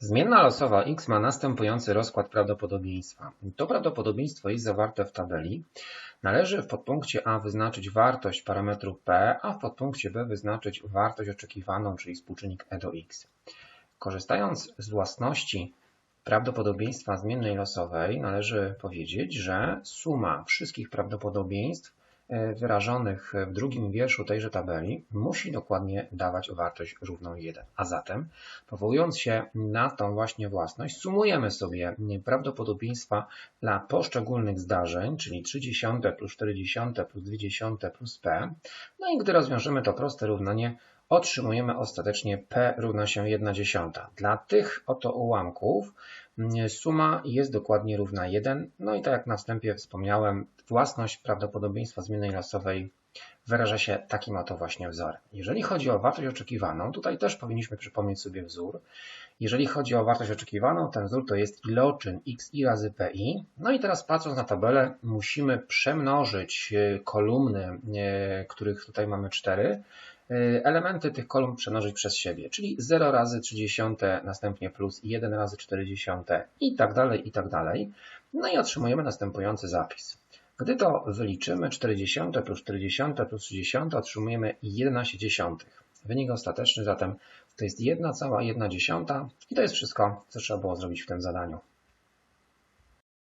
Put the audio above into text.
Zmienna losowa x ma następujący rozkład prawdopodobieństwa. To prawdopodobieństwo jest zawarte w tabeli. Należy w podpunkcie A wyznaczyć wartość parametru P, a w podpunkcie B wyznaczyć wartość oczekiwaną, czyli współczynnik e do x. Korzystając z własności prawdopodobieństwa zmiennej losowej, należy powiedzieć, że suma wszystkich prawdopodobieństw wyrażonych w drugim wierszu tejże tabeli musi dokładnie dawać wartość równą 1. A zatem, powołując się na tą właśnie własność, sumujemy sobie prawdopodobieństwa dla poszczególnych zdarzeń, czyli 30 plus 40 plus 20 plus p. No i gdy rozwiążemy to proste równanie, otrzymujemy ostatecznie p równa się 1 dziesiąta. Dla tych oto ułamków suma jest dokładnie równa 1. No i tak jak na wstępie wspomniałem, własność prawdopodobieństwa zmiennej losowej wyraża się takim oto właśnie wzorem. Jeżeli chodzi o wartość oczekiwaną, tutaj też powinniśmy przypomnieć sobie wzór. Jeżeli chodzi o wartość oczekiwaną, ten wzór to jest iloczyn xi razy pi. No i teraz patrząc na tabelę, musimy przemnożyć e, kolumny, e, których tutaj mamy 4, e, elementy tych kolumn przemnożyć przez siebie, czyli 0 razy 30, następnie plus 1 razy 40 i tak dalej, i tak dalej. No i otrzymujemy następujący zapis. Gdy to wyliczymy, 40 plus 40 plus 60 otrzymujemy 11 dziesiątych. Wynik ostateczny zatem to jest 1 cała 1 dziesiąta i to jest wszystko, co trzeba było zrobić w tym zadaniu.